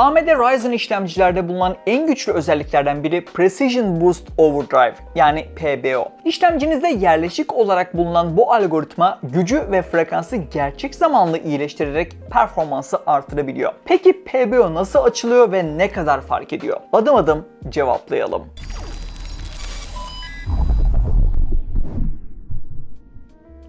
AMD Ryzen işlemcilerde bulunan en güçlü özelliklerden biri Precision Boost Overdrive yani PBO. İşlemcinizde yerleşik olarak bulunan bu algoritma gücü ve frekansı gerçek zamanlı iyileştirerek performansı artırabiliyor. Peki PBO nasıl açılıyor ve ne kadar fark ediyor? Adım adım cevaplayalım.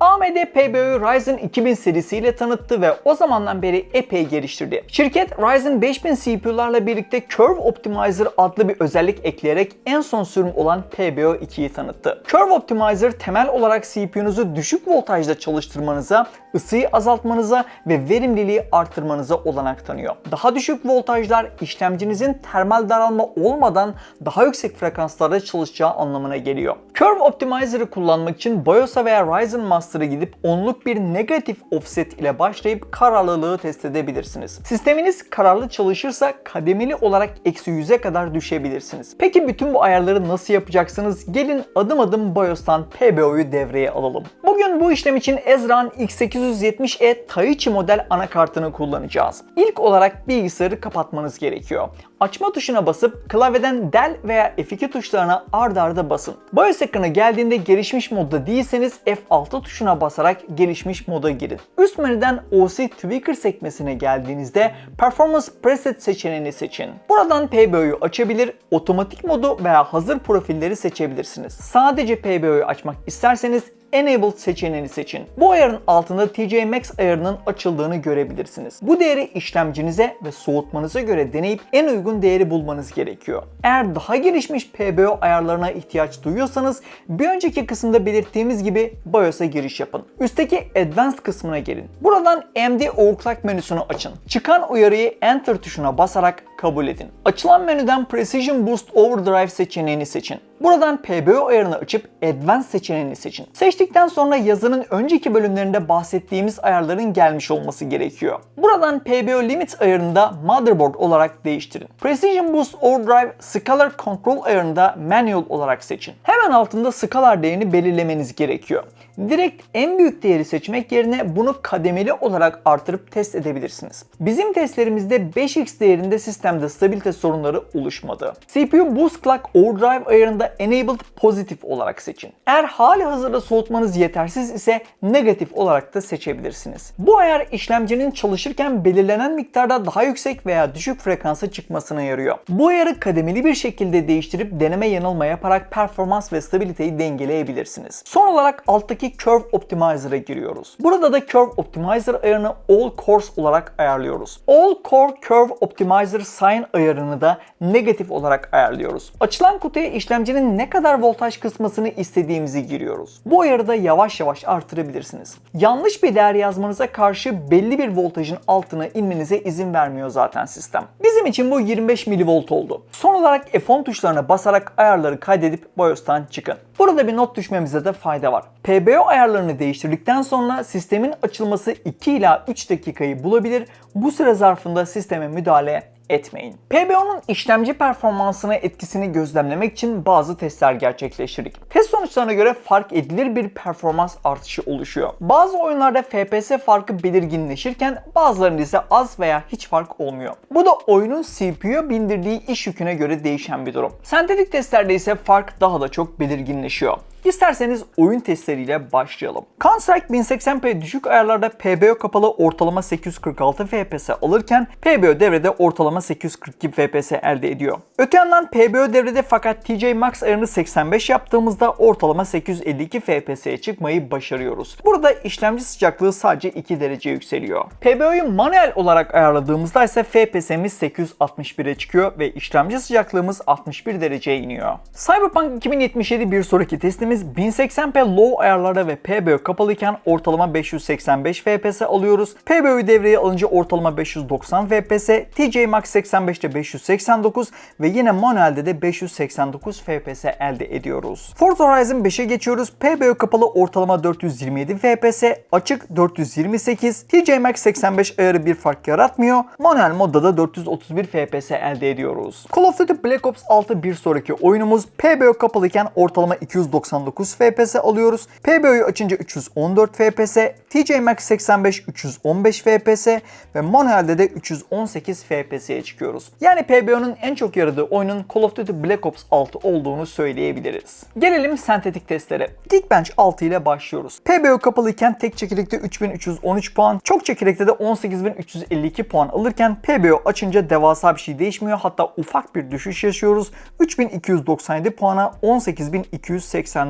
AMD PBO'yu Ryzen 2000 serisiyle tanıttı ve o zamandan beri epey geliştirdi. Şirket Ryzen 5000 CPU'larla birlikte Curve Optimizer adlı bir özellik ekleyerek en son sürüm olan PBO 2'yi tanıttı. Curve Optimizer temel olarak CPU'nuzu düşük voltajda çalıştırmanıza, ısıyı azaltmanıza ve verimliliği artırmanıza olanak tanıyor. Daha düşük voltajlar işlemcinizin termal daralma olmadan daha yüksek frekanslarda çalışacağı anlamına geliyor. Curve Optimizer'ı kullanmak için BIOS'a veya Ryzen Master'a gidip onluk bir negatif offset ile başlayıp kararlılığı test edebilirsiniz. Sisteminiz kararlı çalışırsa kademeli olarak eksi 100'e kadar düşebilirsiniz. Peki bütün bu ayarları nasıl yapacaksınız? Gelin adım adım BIOS'tan PBO'yu devreye alalım. Bugün bu işlem için Ezran X870E Taichi model anakartını kullanacağız. İlk olarak bilgisayarı kapatmanız gerekiyor. Açma tuşuna basıp klavyeden del veya F2 tuşlarına ard arda basın. BIOS ekranı geldiğinde gelişmiş modda değilseniz F6 tuşuna basarak gelişmiş moda girin. Üst menüden OC Tweaker sekmesine geldiğinizde Performance Preset seçeneğini seçin. Buradan PBO'yu açabilir, otomatik modu veya hazır profilleri seçebilirsiniz. Sadece PBO'yu açmak isterseniz Enabled seçeneğini seçin. Bu ayarın altında TJ Max ayarının açıldığını görebilirsiniz. Bu değeri işlemcinize ve soğutmanıza göre deneyip en uygun değeri bulmanız gerekiyor. Eğer daha gelişmiş PBO ayarlarına ihtiyaç duyuyorsanız bir önceki kısımda belirttiğimiz gibi BIOS'a giriş yapın. Üstteki Advanced kısmına gelin. Buradan AMD Overclock menüsünü açın. Çıkan uyarıyı Enter tuşuna basarak kabul edin. Açılan menüden Precision Boost Overdrive seçeneğini seçin. Buradan PBO ayarını açıp Advanced seçeneğini seçin. Seçtikten sonra yazının önceki bölümlerinde bahsettiğimiz ayarların gelmiş olması gerekiyor. Buradan PBO Limit ayarında Motherboard olarak değiştirin. Precision Boost Overdrive Scalar Control ayarında Manual olarak seçin. Hemen altında scalar değerini belirlemeniz gerekiyor. Direkt en büyük değeri seçmek yerine bunu kademeli olarak artırıp test edebilirsiniz. Bizim testlerimizde 5x değerinde sistemde stabilite sorunları oluşmadı. CPU Boost Clock Overdrive ayarında Enabled Positive olarak seçin. Eğer hali hazırda soğutmanız yetersiz ise negatif olarak da seçebilirsiniz. Bu ayar işlemcinin çalışırken belirlenen miktarda daha yüksek veya düşük frekansa çıkmasına yarıyor. Bu ayarı kademeli bir şekilde değiştirip deneme yanılma yaparak performans ve stabiliteyi dengeleyebilirsiniz. Son olarak alttaki Curve Optimizer'a giriyoruz. Burada da Curve Optimizer ayarını All Cores olarak ayarlıyoruz. All Core Curve Optimizer Sign ayarını da negatif olarak ayarlıyoruz. Açılan kutuya işlemcinin ne kadar voltaj kısmasını istediğimizi giriyoruz. Bu ayarı da yavaş yavaş artırabilirsiniz. Yanlış bir değer yazmanıza karşı belli bir voltajın altına inmenize izin vermiyor zaten sistem. Bizim için bu 25 mV oldu. Son olarak F10 tuşlarına basarak ayarları kaydedip BIOS'tan çıkın. Burada bir not düşmemize de fayda var. PBO ayarlarını değiştirdikten sonra sistemin açılması 2 ila 3 dakikayı bulabilir. Bu süre zarfında sisteme müdahale etmeyin. PBO'nun işlemci performansına etkisini gözlemlemek için bazı testler gerçekleştirdik. Test sonuçlarına göre fark edilir bir performans artışı oluşuyor. Bazı oyunlarda FPS farkı belirginleşirken bazılarında ise az veya hiç fark olmuyor. Bu da oyunun CPU'ya bindirdiği iş yüküne göre değişen bir durum. Sentetik testlerde ise fark daha da çok belirginleşiyor. İsterseniz oyun testleriyle başlayalım. Counter-Strike 1080p düşük ayarlarda PBO kapalı ortalama 846 FPS alırken PBO devrede ortalama 842 FPS elde ediyor. Öte yandan PBO devrede fakat TJ Max ayarını 85 yaptığımızda ortalama 852 FPS'ye çıkmayı başarıyoruz. Burada işlemci sıcaklığı sadece 2 derece yükseliyor. PBO'yu manuel olarak ayarladığımızda ise FPS'miz 861'e çıkıyor ve işlemci sıcaklığımız 61 dereceye iniyor. Cyberpunk 2077 bir sonraki testimiz 1080p low ayarlarda ve PBO kapalıyken ortalama 585 FPS alıyoruz. PBO'yu devreye alınca ortalama 590 FPS, TJ Max 85'te 589 ve yine manuelde de 589 FPS elde ediyoruz. Forza Horizon 5'e geçiyoruz. PBO kapalı ortalama 427 FPS, açık 428, TJ Max 85 ayarı bir fark yaratmıyor. Manuel modda da 431 FPS elde ediyoruz. Call of Duty Black Ops 6 bir sonraki oyunumuz PBO kapalıyken ortalama 290 399 FPS alıyoruz. PBO'yu açınca 314 FPS, TJ Max 85 315 FPS ve manuelde de 318 FPS'ye çıkıyoruz. Yani PBO'nun en çok yaradığı oyunun Call of Duty Black Ops 6 olduğunu söyleyebiliriz. Gelelim sentetik testlere. Geekbench 6 ile başlıyoruz. PBO kapalıyken tek çekirdekte 3313 puan, çok çekirdekte de 18352 puan alırken PBO açınca devasa bir şey değişmiyor. Hatta ufak bir düşüş yaşıyoruz. 3297 puana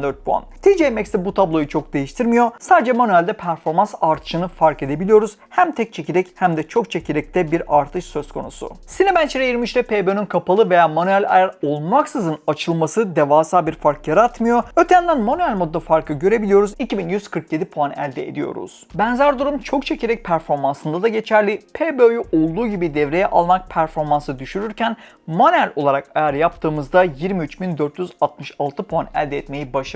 18284 puan. TJ Max'te bu tabloyu çok değiştirmiyor. Sadece manuelde performans artışını fark edebiliyoruz. Hem tek çekirdek hem de çok çekirdekte bir artış söz konusu. Cinebench'e 23'te PBO'nun kapalı veya manuel ayar olmaksızın açılması devasa bir fark yaratmıyor. Öte yandan manuel modda farkı görebiliyoruz. 2147 puan elde ediyoruz. Benzer durum çok çekirdek performansında da geçerli. PBO'yu olduğu gibi devreye almak performansı düşürürken manuel olarak ayar yaptığımızda 23.466 puan elde etmeyi başarıyoruz.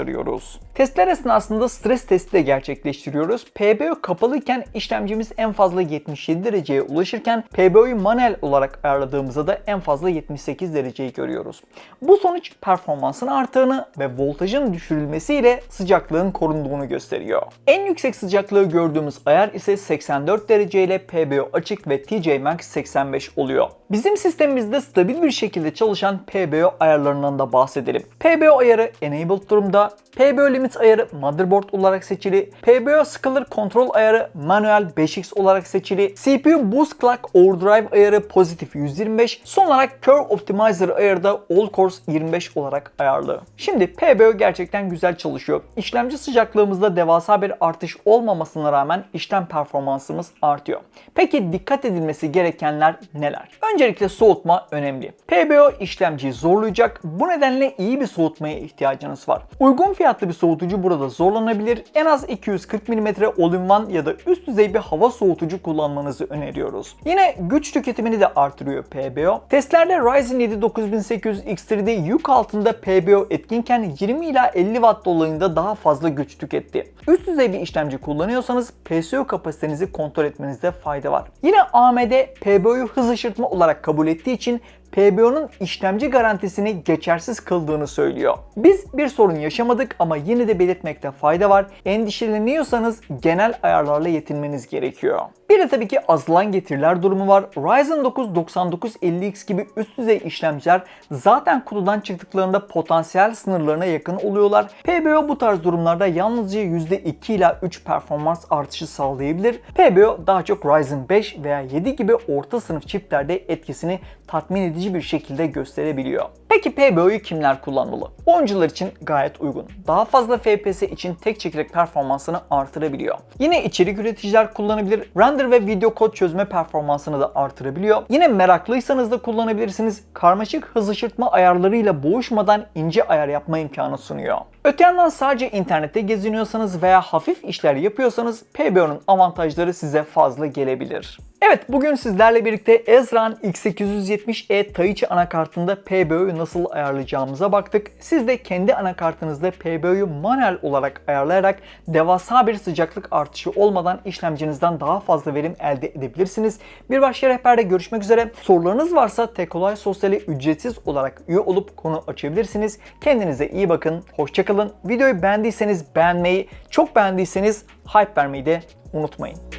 Testler esnasında stres testi de gerçekleştiriyoruz. PBO kapalıyken işlemcimiz en fazla 77 dereceye ulaşırken PBO'yu manuel olarak ayarladığımızda da en fazla 78 dereceyi görüyoruz. Bu sonuç performansın arttığını ve voltajın düşürülmesiyle sıcaklığın korunduğunu gösteriyor. En yüksek sıcaklığı gördüğümüz ayar ise 84 derece ile PBO açık ve TJ Max 85 oluyor. Bizim sistemimizde stabil bir şekilde çalışan PBO ayarlarından da bahsedelim. PBO ayarı enabled durumda, PBO limit ayarı motherboard olarak seçili, PBO scaler kontrol ayarı manuel 5x olarak seçili, CPU boost clock overdrive ayarı pozitif 125, son olarak curve optimizer ayarı da all cores 25 olarak ayarlı. Şimdi PBO gerçekten güzel çalışıyor. İşlemci sıcaklığımızda devasa bir artış olmamasına rağmen işlem performansımız artıyor. Peki dikkat edilmesi gerekenler neler? Öncelikle soğutma önemli. PBO işlemciyi zorlayacak. Bu nedenle iyi bir soğutmaya ihtiyacınız var. Uygun fiyatlı bir soğutucu burada zorlanabilir. En az 240 mm all-in-one ya da üst düzey bir hava soğutucu kullanmanızı öneriyoruz. Yine güç tüketimini de artırıyor PBO. Testlerde Ryzen 7 9800 X3'de yük altında PBO etkinken 20 ila 50 watt dolayında daha fazla güç tüketti. Üst düzey bir işlemci kullanıyorsanız PSU kapasitenizi kontrol etmenizde fayda var. Yine AMD PBO'yu hız aşırtma olarak kabul ettiği için PBO'nun işlemci garantisini geçersiz kıldığını söylüyor. Biz bir sorun yaşamadık ama yine de belirtmekte fayda var. Endişeleniyorsanız genel ayarlarla yetinmeniz gerekiyor. Bir de tabii ki azılan getiriler durumu var. Ryzen 9 9950X gibi üst düzey işlemciler zaten kutudan çıktıklarında potansiyel sınırlarına yakın oluyorlar. PBO bu tarz durumlarda yalnızca %2 ila 3 performans artışı sağlayabilir. PBO daha çok Ryzen 5 veya 7 gibi orta sınıf çiftlerde etkisini tatmin edici bir şekilde gösterebiliyor. Peki PBO'yu kimler kullanmalı? Oyuncular için gayet uygun. Daha fazla FPS için tek çekirdek performansını artırabiliyor. Yine içerik üreticiler kullanabilir. Render ve video kod çözme performansını da artırabiliyor. Yine meraklıysanız da kullanabilirsiniz. Karmaşık hız ışırtma ayarlarıyla boğuşmadan ince ayar yapma imkanı sunuyor. Öte yandan sadece internette geziniyorsanız veya hafif işler yapıyorsanız PBO'nun avantajları size fazla gelebilir. Evet bugün sizlerle birlikte Ezran X870E Taichi anakartında PBO'yu nasıl ayarlayacağımıza baktık. Siz de kendi anakartınızda PBO'yu manuel olarak ayarlayarak devasa bir sıcaklık artışı olmadan işlemcinizden daha fazla verim elde edebilirsiniz. Bir başka rehberde görüşmek üzere. Sorularınız varsa Tekolay Sosyal'e ücretsiz olarak üye olup konu açabilirsiniz. Kendinize iyi bakın. Hoşçakalın. Videoyu beğendiyseniz beğenmeyi, çok beğendiyseniz hype vermeyi de unutmayın.